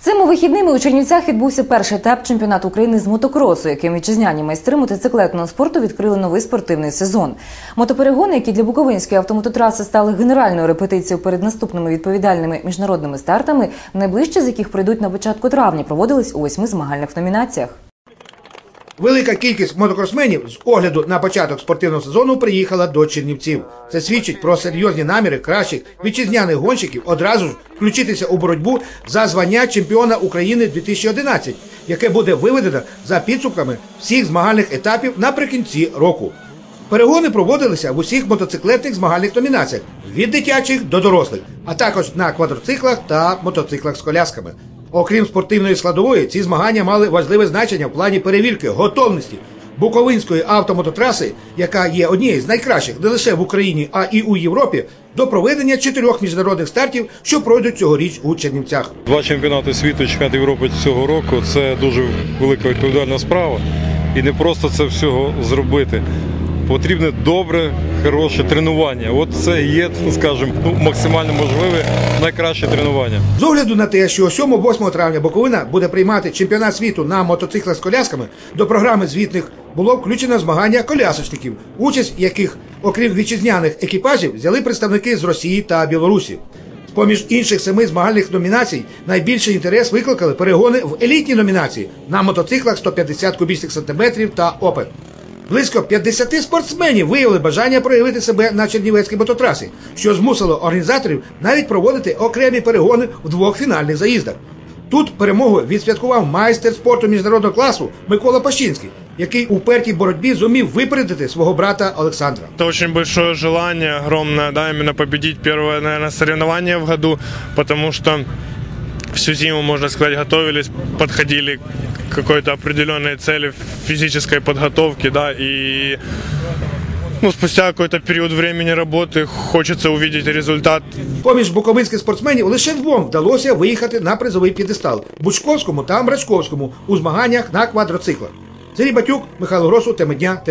Цими вихідними у Чернівцях відбувся перший етап чемпіонату України з мотокросу, яким вітчизняні майстри мотоциклетного спорту відкрили новий спортивний сезон. Мотоперегони, які для Буковинської автомототраси стали генеральною репетицією перед наступними відповідальними міжнародними стартами, найближче з яких пройдуть на початку травня, проводились у восьми змагальних номінаціях. Велика кількість мотокросменів з огляду на початок спортивного сезону приїхала до Чернівців. Це свідчить про серйозні наміри кращих вітчизняних гонщиків одразу ж включитися у боротьбу за звання чемпіона України 2011, яке буде виведено за підсумками всіх змагальних етапів наприкінці року. Перегони проводилися в усіх мотоциклетних змагальних номінаціях від дитячих до дорослих, а також на квадроциклах та мотоциклах з колясками. Окрім спортивної складової, ці змагання мали важливе значення в плані перевірки готовності Буковинської автомототраси, яка є однією з найкращих не лише в Україні, а і у Європі, до проведення чотирьох міжнародних стартів, що пройдуть цьогоріч у Чернівцях. Два чемпіонати світу і чемпіонат Європи цього року це дуже велика відповідальна справа. І не просто це всього зробити. Потрібне добре, хороше тренування. От це є, скажімо, ну, максимально можливе найкраще тренування. З огляду на те, що 7-8 травня Буковина буде приймати чемпіонат світу на мотоциклах з колясками, до програми звітних було включено змагання колясочників, участь яких, окрім вітчизняних екіпажів, взяли представники з Росії та Білорусі. Поміж інших семи змагальних номінацій найбільший інтерес викликали перегони в елітній номінації на мотоциклах 150 кубічних сантиметрів та опит. Близько 50 спортсменів виявили бажання проявити себе на Чернівецькій мототрасі, що змусило організаторів навіть проводити окремі перегони в двох фінальних заїздах. Тут перемогу відсвяткував майстер спорту міжнародного класу Микола Пащинський, який у пертій боротьбі зумів випередити свого брата Олександра. Это очень большое желание, огромное, да, именно победить первое, наверное, соревнование в году, потому что всю зиму, можно сказать, готовились, подходили какой-то определенной цели физической подготовки, да, и ну, спустя какой-то период времени работы хочется увидеть результат. Поміж буковинських спортсменів лише двом вдалося виїхати на призовий п'єдестал Бучковському та Мрачковському у змаганнях на квадроциклах. Сергій Батюк, Михайло Гросу, теми дня.